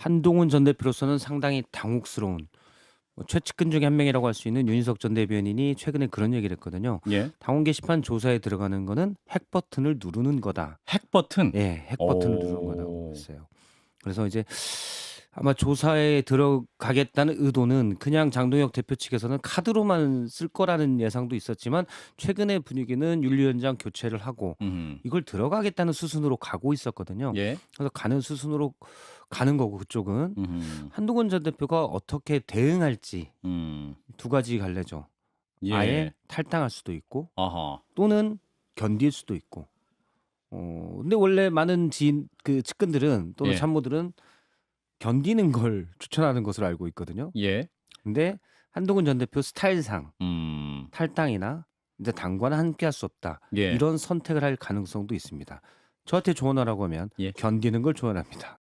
한동훈 전 대표로서는 상당히 당혹스러운 뭐 최측근 중에 한 명이라고 할 수 있는 윤희석 전 대변인이 최근에 그런 얘기를 했거든요. 예. 당원 게시판 조사에 들어가는 거는 핵 버튼을 누르는 거다. 핵 버튼. 예, 핵 버튼을 오. 누르는 거라고 했어요. 그래서 이제 아마 조사에 들어가겠다는 의도는 그냥 장동혁 대표 측에서는 카드로만 쓸 거라는 예상도 있었지만 최근의 분위기는 윤리위원장 교체를 하고 음. 이걸 들어가겠다는 수순으로 가고 있었거든요. 예. 그래서 가는 수순으로 가는 거고 그쪽은 음. 한동훈 전 대표가 어떻게 대응할지 음. 두 가지 갈래죠. 예. 아예 탈당할 수도 있고 아하. 또는 견딜 수도 있고. 어 근데 원래 많은 지인 그 측근들은 또는 예. 참모들은 견디는 걸 추천하는 것으로 알고 있거든요. 예. 근데 한동훈 전 대표 스타일상 음. 탈당이나 이제 당과는 함께할 수 없다 예. 이런 선택을 할 가능성도 있습니다. 저한테 조언하라고 하면 예. 견디는 걸 조언합니다.